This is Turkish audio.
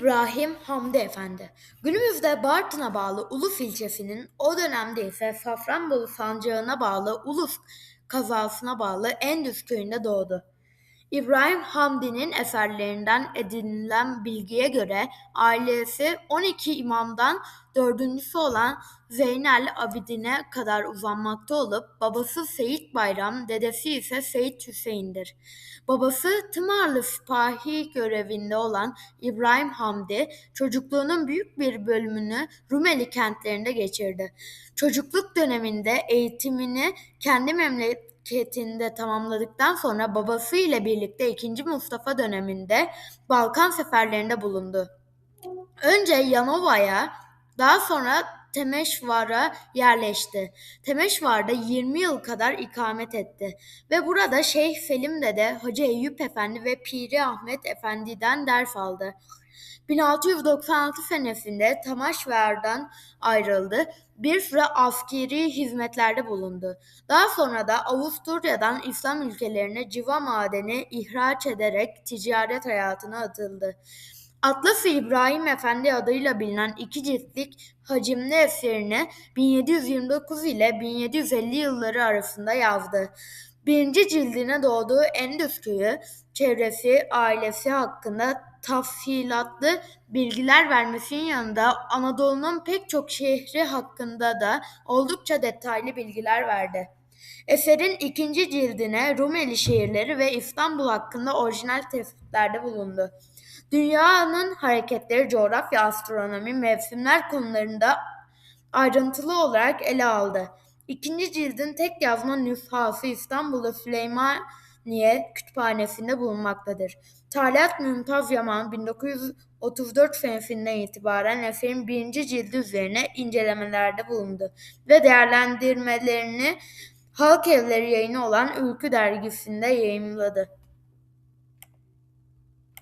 İbrahim Hamdi Efendi. Günümüzde Bartın'a bağlı Uluf ilçesinin, o dönemde ise Safranbolu sancağına bağlı Uluf kazasına bağlı Endüz köyünde doğdu. İbrahim Hamdi'nin eserlerinden edinilen bilgiye göre ailesi 12 imamdan dördüncüsü olan Zeynel Abidin'e kadar uzanmakta olup babası Seyit Bayram, dedesi ise Seyit Hüseyin'dir. Babası tımarlı sipahi görevinde olan İbrahim Hamdi çocukluğunun büyük bir bölümünü Rumeli kentlerinde geçirdi. Çocukluk döneminde eğitimini kendi memleketinde tamamladıktan sonra babası ile birlikte 2. Mustafa döneminde Balkan seferlerinde bulundu. Önce Yanova'ya, daha sonra Temeşvar'a yerleşti. Temeşvar'da 20 yıl kadar ikamet etti ve burada Şeyh Selim Dede, Hacı Eyüp Efendi ve Piri Ahmet Efendi'den ders aldı. 1696 senesinde Temeşvar'dan ayrıldı. Bir süre askeri hizmetlerde bulundu. Daha sonra da Avusturya'dan İslam ülkelerine civa madeni ihraç ederek ticaret hayatına atıldı. Atlas-ı İbrahim Efendi adıyla bilinen iki ciltlik hacimli eserini 1729 ile 1750 yılları arasında yazdı. Birinci cildine doğduğu Endüs köyü, çevresi, ailesi hakkında tafsilatlı bilgiler vermesinin yanında Anadolu'nun pek çok şehri hakkında da oldukça detaylı bilgiler verdi. Eserin ikinci cildine Rumeli şehirleri ve İstanbul hakkında orijinal tespitlerde bulundu. Dünyanın hareketleri, coğrafya, astronomi, mevsimler konularında ayrıntılı olarak ele aldı. İkinci cildin tek yazma nüshası İstanbul'da Süleymaniye Kütüphanesi'nde bulunmaktadır. Talat Mümtaz Yaman 1934 senesinden itibaren eserin birinci cildi üzerine incelemelerde bulundu ve değerlendirmelerini Halk Evleri yayını olan Ülkü dergisinde yayımladı.